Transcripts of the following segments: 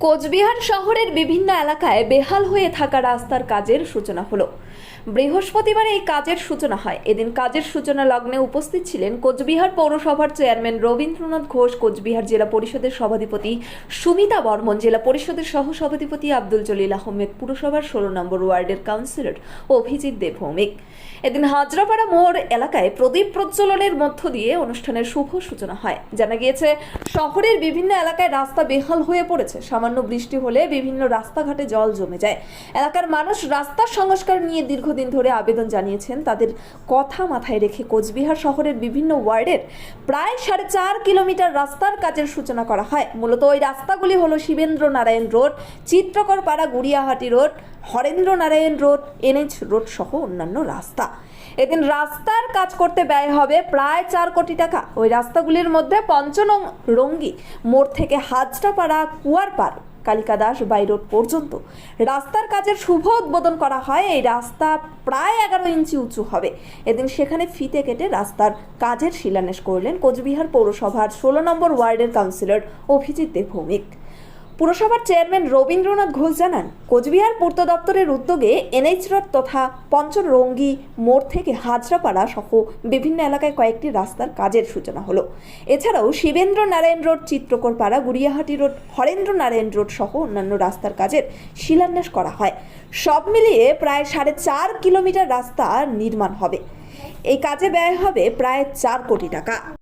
কোচবিহার শহরের বিভিন্ন এলাকায় বেহাল হয়ে থাকা রাস্তার কাজের সূচনা হলো। বৃহস্পতিবার এই কাজের সূচনা হয়। এদিন কাজের সূচনা লগ্নে উপস্থিত ছিলেন কোচবিহার পৌরসভার চেয়ারম্যান রবীন্দ্রনাথ ঘোষ, কোচবিহার জেলা পরিষদের সভাধিপতি সুমিতা বর্মন, জেলা পরিষদের সহসভাধিপতি আব্দুল জলিল আহমেদ, পুরসভার ষোলো নম্বর ওয়ার্ডের কাউন্সিলর অভিজিৎ দেব ভৌমিক এদিন হাজরাপাড়া মোড় এলাকায় প্রদীপ প্রজ্বলনের মধ্য দিয়ে অনুষ্ঠানের শুভ সূচনা হয়। জানা গিয়েছে, শহরের বিভিন্ন এলাকায় রাস্তা বেহাল হয়ে পড়েছে। সামান্য বৃষ্টি হলে বিভিন্ন রাস্তাঘাটে জল জমে যায়। এলাকার মানুষ রাস্তা সংস্কার নিয়ে দীর্ঘদিন ধরে আবেদন জানিয়েছেন। তাদের কথা মাথায় রেখে কোচবিহার শহরের বিভিন্ন ওয়ার্ডের প্রায় সাড়ে চার কিলোমিটার রাস্তার কাজের সূচনা করা হয়। মূলত ওই রাস্তাগুলি হলো Shibendra Narayan road Chitrakar Para Guriahati road Harendra Narayan road, NH road সহ অন্যান্য রাস্তা। এদিন রাস্তার কাজ করতে ব্যয় হবে প্রায় চার কোটি টাকা। ওই রাস্তাগুলির মধ্যে পঞ্চনং রঙ্গি মোড় থেকে হাজরাপাড়া কুয়ারপাড় কালিকা দাস বাই রোড পর্যন্ত। রাস্তার কাজের শুভ উদ্বোধন করা হয়, এই রাস্তা প্রায় এগারো ইঞ্চি উঁচু হবে। এদিন সেখানে ফিতে কেটে রাস্তার কাজের শিলান্যাস করলেন কোচবিহার পৌরসভার ষোলো নম্বর ওয়ার্ডের কাউন্সিলর অভিজিৎ দেব ভৌমিক। পুরসভার চেয়ারম্যান রবীন্দ্রনাথ ঘোষ জানান, কোচবিহার পূর্ত দপ্তরের উদ্যোগে এনএইচ রোড তথা পঞ্চরঙ্গি মোড় থেকে হাজরাপাড়া সহ বিভিন্ন এলাকায় কয়েকটি রাস্তার কাজের সূচনা হলো। এছাড়াও Shibendra Narayan road Chitrakar Para Guriahati road Harendra Narayan road সহ অন্যান্য রাস্তার কাজের শিলান্যাস করা হয়। সব মিলিয়ে প্রায় সাড়ে চার কিলোমিটার রাস্তা নির্মাণ হবে। এই কাজে ব্যয় হবে প্রায় চার কোটি টাকা।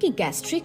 কি গ্যাস্ট্রিক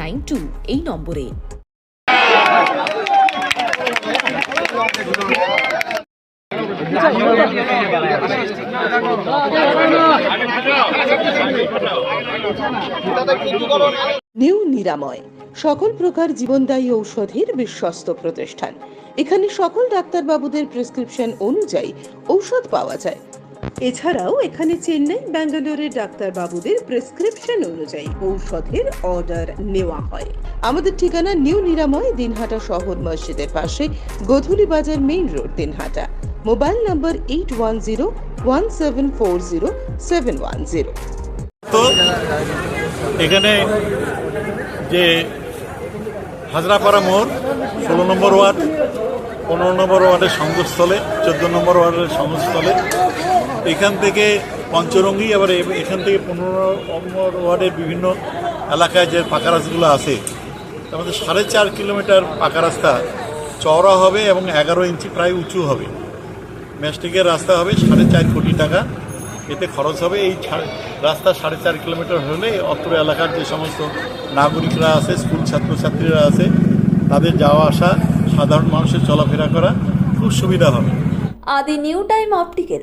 nine two এই নম্বরে। নিউ নিরাময়, সকল প্রকার জীবনদায়ী ঔষধের বিশ্বস্ত প্রতিষ্ঠান। এখানে সকল ডাক্তারবাবুদের প্রেসক্রিপশন অনুযায়ী ঔষধ পাওয়া যায়। এছাড়াও এখানে চেন্নাই ব্যাঙ্গালোরের ডাক্তারবাবুদের প্রেসক্রিপশন অনুযায়ী ঔষধের অর্ডার নেওয়া হয়। আমাদের ঠিকানা নিউ নিরাময়, দিনহাটা শহর মসজিদের পাশে, Godhuli Bazar main road, Dinhata. Mobile number eight one zero one seven four zero seven one zero তো এখানে যে হাজরাপাড়া মোড়, ষোলো নম্বর ওয়ার্ড, পনেরো নম্বর ওয়ার্ডের সংযোগস্থলে চোদ্দ নম্বর ওয়ার্ডের সংযোগস্থলে এখান থেকে পঞ্চরঙ্গি আবার এখান থেকে পনেরো নম্বর ওয়ার্ডের বিভিন্ন এলাকায় যে পাকা রাস্তাগুলো আছে মধ্যে সাড়ে চার কিলোমিটার পাকা রাস্তা, চওড়া হবে এবং এগারো ইঞ্চি প্রায় উঁচু হবে। ম্যাস্টিকের রাস্তা হবে সাড়ে চার কোটি টাকা, এতে খরচ হবে। এই রাস্তা সাড়ে চার কিলোমিটার হলে অত্র এলাকার যে সমস্ত নাগরিকরা আছে, স্কুল ছাত্রছাত্রীরা আছে, তাদের যাওয়া আসা, সাধারণ মানুষের চলাফেরা করা খুব সুবিধা হবে। আদি নিউ টাইম অপটিক্যাল।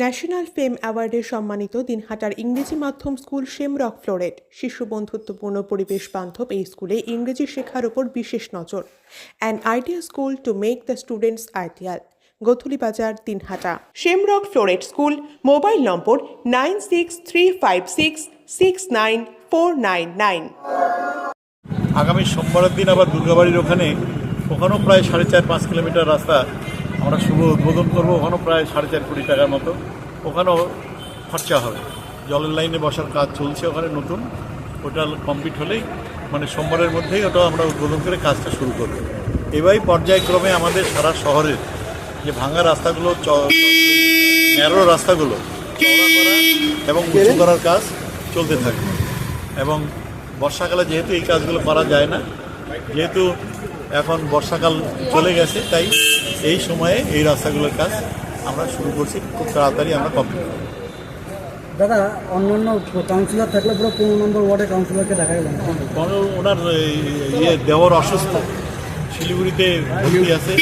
ন্যাশনাল ফেম অ্যাওয়ার্ডে সম্মানিত দিনহাটার ইংরেজি মাধ্যম স্কুল শেমরক ফ্লোরেট, শিশু বন্ধুত্বপূর্ণ পরিবেশ বান্ধব এই স্কুলে ইংরেজি শেখার ওপর বিশেষ নজর। An idea school to make the students ideal Gothuli Bazar Dinhata. Shamrock Floret school, mobile number nine six three five six six nine four nine nine. আগামী সোমবারের দিন আবার দুর্গাবাড়ির ওখানে, ওখানেও প্রায় সাড়ে চার পাঁচ কিলোমিটার রাস্তা আমরা শুভ উদ্বোধন করব ওখানেও প্রায় সাড়ে চার কোটি টাকার মতো। ওখানেও খরচা হবে। জলের লাইনে বসার কাজ চলছে ওখানে নতুন। ওটা কমপ্লিট হলেই মানে সোমবারের মধ্যেই ওটা আমরা উদ্বোধন করে কাজটা শুরু করব। এবারই পর্যায়ক্রমে আমাদের সারা শহরের যে ভাঙা রাস্তাগুলো ন্যারো রাস্তাগুলো চওড়া করা এবং উঁচু করার কাজ চলতে থাকবে এবং বর্ষাকালে যেহেতু এই কাজগুলো করা যায় না যেহেতু এখন বর্ষাকাল চলে গেছে তাই এই সময়ে এই রাস্তাগুলোর কাজ আমরা শুরু করছি। খুব তাড়াতাড়ি আমরা কমপ্লিট করব। দাদা অন্য অন্য কাউন্সিলর থাকলে পুরো পনেরো নম্বর ওয়ার্ডের কাউন্সিলরকে দেখা গেল। ওনার ইয়ে দেওয়ার অসুস্থ। শিলিগুড়িতে ভর্তি আছে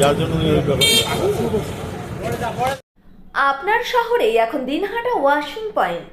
যার জন্য আপনার শহরে এখন দিনহাটা ওয়াশিং পয়েন্ট